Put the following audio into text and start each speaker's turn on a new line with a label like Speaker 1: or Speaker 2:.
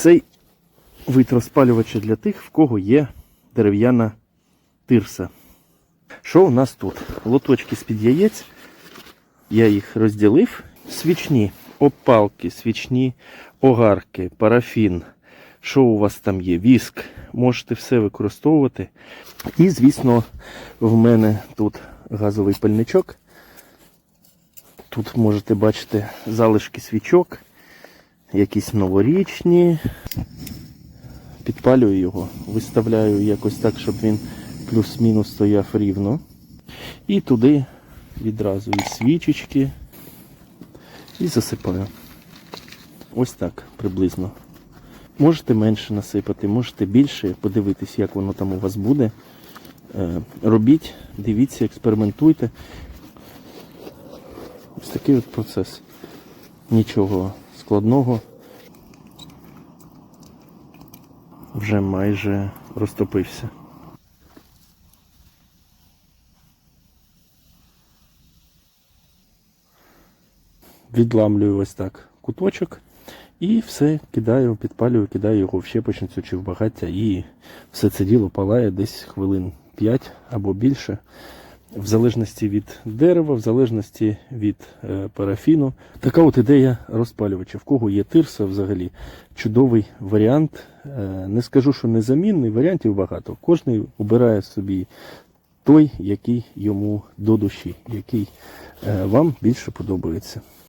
Speaker 1: Цей вид розпалювача для тих, в кого є дерев'яна тирса. Що у нас тут? Лоточки з-під яєць. Я їх розділив. Свічні опалки, свічні огарки, парафін. Що у вас там є? Віск. Можете все використовувати. І, звісно, в мене тут газовий пальничок. Тут можете бачити залишки свічок, якісь новорічні. Підпалюю його, виставляю якось так, щоб він плюс-мінус стояв рівно. І туди відразу і свічечки. І засипаю. Ось так приблизно. Можете менше насипати, можете більше, подивитись, як воно там у вас буде. Е, Робіть, дивіться, експериментуйте. Ось такий от процес. Нічого складного. Вже майже розтопився. Відламлюю ось так куточок і все кидаю, підпалюю, кидаю його в щепочницю чи в багаття і все це діло палає десь хвилин 5 або більше. В залежності від дерева, в залежності від е, парафіну. Така от ідея розпалювача. В кого є тирса взагалі чудовий варіант. Е, не скажу, що незамінний, варіантів багато. Кожний обирає собі той, який йому до душі, який е, вам більше подобається.